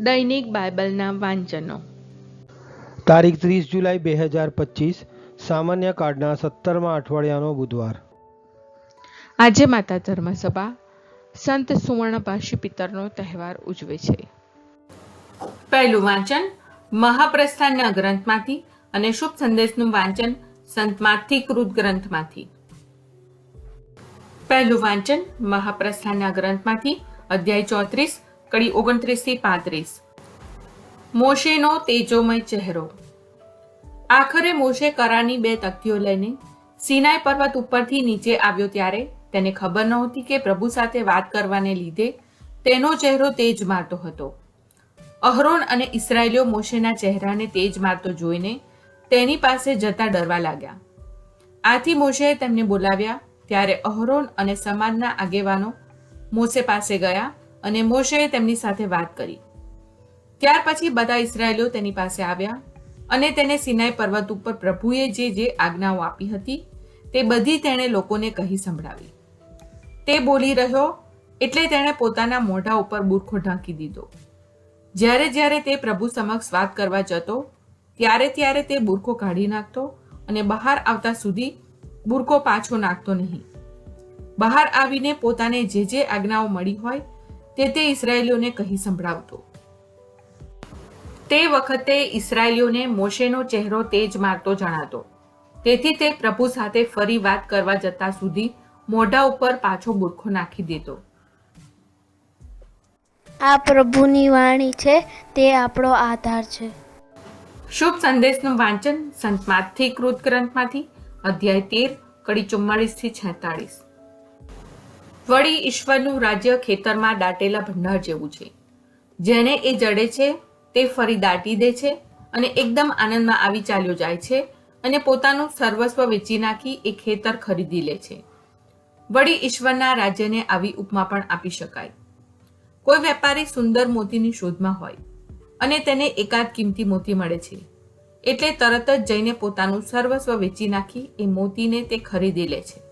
દૈનિક બાઇબલના વાંચનો. તારીખ ત્રીસ જુલાઈ બે હજાર પચીસ સામાન્ય કાર્ડના સત્તરમા અઠવાડિયાનો બુધવાર. આજે માતા ધર્મસભા સંત સુવર્ણપાશી પિતરનો તહેવાર ઉજવે છે. પહેલું વાંચન મહાપ્રસ્થાનના ગ્રંથમાંથી અને શુભ સંદેશનું વાંચન સંત માથી કૃત ગ્રંથમાંથી. પહેલું વાંચન મહાપ્રસ્થાનના ગ્રંથમાંથી અધ્યાય ચોત્રીસ કડી ઓગણત્રીસથી પાંત્રીસ. મોશેનો તેજોમય ચહેરો. આખરે મોશે કરાની બે તકતીઓ લઈને સિનાઈ પર્વત ઉપરથી નીચે આવ્યો ત્યારે તેને ખબર નહોતી કે પ્રભુ સાથે વાત કરવાને લીધે તેનો ચહેરો તેજ મારતો હતો. અહરોન અને ઇસરાયલીઓ મોશેના ચહેરાને તેજ મારતો જોઈને તેની પાસે જતા ડરવા લાગ્યા. આથી મોશેએ તેમને બોલાવ્યા ત્યારે અહરોન અને સમાજના આગેવાનો મોશે પાસે ગયા અને મોશેએ તેમની સાથે વાત કરી. ત્યાર પછી બધા ઇસરાયેલીઓ તેની પાસે આવ્યા અને તેને સિનાઈ પર્વત ઉપર પ્રભુએ જે જે આજ્ઞાઓ આપી હતી તે બધી તેણે લોકોને કહી સંભળાવી. તે બોલી રહ્યો, એટલે તેણે પોતાના મોઢા ઉપર બુરખો ઢાંકી દીધો. જ્યારે જ્યારે તે પ્રભુ સમક્ષ વાત કરવા જતો, ત્યારે ત્યારે તે બુરખો કાઢી નાખતો અને બહાર આવતા સુધી બુરખો પાછો નાખતો નહીં. બહાર આવીને પોતાને જે જે આજ્ઞાઓ મળી હોય તે તે ઇસરાયેલીઓને કહી સંભળાવતો. તે વખતે ઇસરાયેલીઓને મોશેનો ચહેરો તેજ મારતો જણાતો. તેથી તે પ્રભુ સાથે ફરી વાત કરવા જતા સુધી મોઢા ઉપર પાછો બુરખો નાખી દેતો. આ પ્રભુની વાણી છે તે આપણો આધાર છે. શુભ સંદેશનું વાંચન સંત માથી કૃત ગ્રંથમાંથી અધ્યાય તેર કડી ચુમ્માળીસથી છેતાળીસ. વળી ઈશ્વરનું રાજ્ય ખેતરમાં દાટેલા ભંડાર જેવું છે. જેને એ જડે છે, તે ફરી દાટી દે છે અને એકદમ આનંદમાં આવી ચાલ્યો જાય છે અને પોતાનું સર્વસ્વ વેચી નાખી એ ખેતર ખરીદી લે છે. વળી ઈશ્વરના રાજ્યને આવી ઉપમા પણ આપી શકાય. કોઈ વેપારી સુંદર મોતીની શોધમાં હોય અને તેને એકાદ કિંમતી મોતી મળે છે. એટલે તરત જ જઈને પોતાનું સર્વસ્વ વેચી નાખી એ મોતીને તે ખરીદી લે છે.